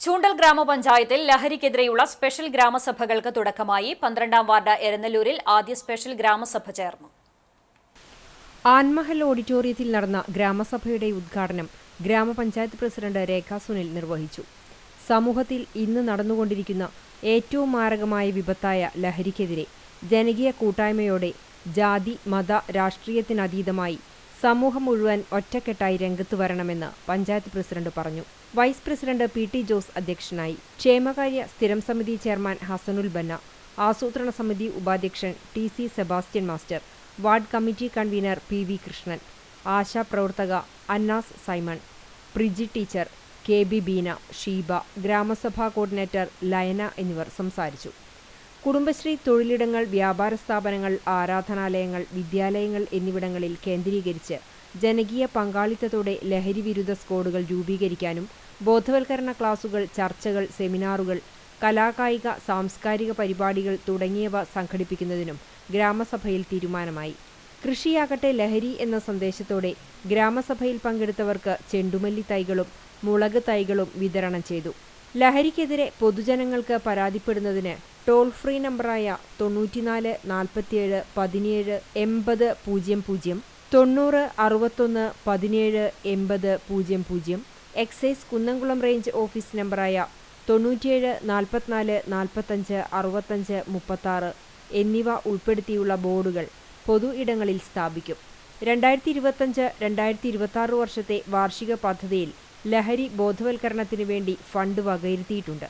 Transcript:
ചൂണ്ടൽ ഗ്രാമപഞ്ചായത്തിൽ ലഹരിക്കെതിരെയുള്ള സ്പെഷ്യൽ ഗ്രാമസഭകൾക്ക് തുടക്കമായി പന്ത്രണ്ടാം വാർഡ് എരനല്ലൂരിൽ ആദ്യ സ്പെഷ്യൽ ഗ്രാമസഭ ചേർന്നു. ആൻമഹൽ ഓഡിറ്റോറിയത്തിൽ നടന്ന ഗ്രാമസഭയുടെ ഉദ്ഘാടനം ഗ്രാമപഞ്ചായത്ത് പ്രസിഡന്റ് രേഖ സുനിൽ നിർവഹിച്ചു. സമൂഹത്തിൽ ഇന്ന് നടന്നുകൊണ്ടിരിക്കുന്ന ഏറ്റവും മാരകമായ വിപത്തായ ലഹരിക്കെതിരെ ജനകീയ കൂട്ടായ്മയോടെ ജാതി മത രാഷ്ട്രീയത്തിനതീതമായി സമൂഹം മുഴുവൻ ഒറ്റക്കെട്ടായി രംഗത്ത് വരണമെന്ന് പഞ്ചായത്ത് പ്രസിഡന്റ് പറഞ്ഞു. Vice president P T Jose അധ്യക്ഷനായി. ക്ഷേമകാര്യ സ്ഥിരം സമിതി ചെയർമാൻ ഹസനുൽ ബന്ന. ആസൂത്രണ സമിതി ഉപാധ്യക്ഷൻ T C Sebastian master. Ward committee convener P V Krishnan. Asha പ്രവർത്തക Annas Simon. Priji teacher K B Beena Sheeba. ഗ്രാമസഭാ coordinator ലയന എന്നിവർ സംസാരിച്ചു. കുടുംബശ്രീ തൊഴിലിടങ്ങൾ വ്യാപാര സ്ഥാപനങ്ങൾ ആരാധനാലയങ്ങൾ വിദ്യാലയങ്ങൾ എന്നിവിടങ്ങളിൽ കേന്ദ്രീകരിച്ച് ജനകീയ പങ്കാളിത്തത്തോടെ ലഹരി വിരുദ്ധ സ്ക്വാഡുകൾ രൂപീകരിക്കാനും ബോധവൽക്കരണ ക്ലാസുകൾ ചർച്ചകൾ സെമിനാറുകൾ കലാകായിക സാംസ്കാരിക പരിപാടികൾ തുടങ്ങിയവ സംഘടിപ്പിക്കുന്നതിനും ഗ്രാമസഭയിൽ തീരുമാനമായി. കൃഷിയാകട്ടെ ലഹരി എന്ന സന്ദേശത്തോടെ ഗ്രാമസഭയിൽ പങ്കെടുത്തവർക്ക് ചെണ്ടുമല്ലി തൈകളും മുളക് തൈകളും വിതരണം ചെയ്തു. ലഹരിക്കെതിരെ പൊതുജനങ്ങൾക്ക് പരാതിപ്പെടുന്നതിന് ടോൾ ഫ്രീ നമ്പറായ തൊണ്ണൂറ്റിനാല് നാൽപ്പത്തിയേഴ് പതിനേഴ് എൺപത് പൂജ്യം പൂജ്യം തൊണ്ണൂറ് അറുപത്തൊന്ന് പതിനേഴ് എൺപത് പൂജ്യം പൂജ്യം എക്സൈസ് കുന്നംകുളം റേഞ്ച് ഓഫീസ് നമ്പറായ തൊണ്ണൂറ്റിയേഴ് നാൽപ്പത്തിനാല് നാൽപ്പത്തഞ്ച് അറുപത്തഞ്ച് മുപ്പത്താറ് എന്നിവ ഉൾപ്പെടുത്തിയുള്ള ബോർഡുകൾ പൊതു ഇടങ്ങളിൽ സ്ഥാപിക്കും. രണ്ടായിരത്തി ഇരുപത്തഞ്ച് രണ്ടായിരത്തി ഇരുപത്തി വർഷത്തെ വാർഷിക പദ്ധതിയിൽ ലഹരി ബോധവൽക്കരണത്തിനു വേണ്ടി ഫണ്ട് വകയിരുത്തിയിട്ടുണ്ട്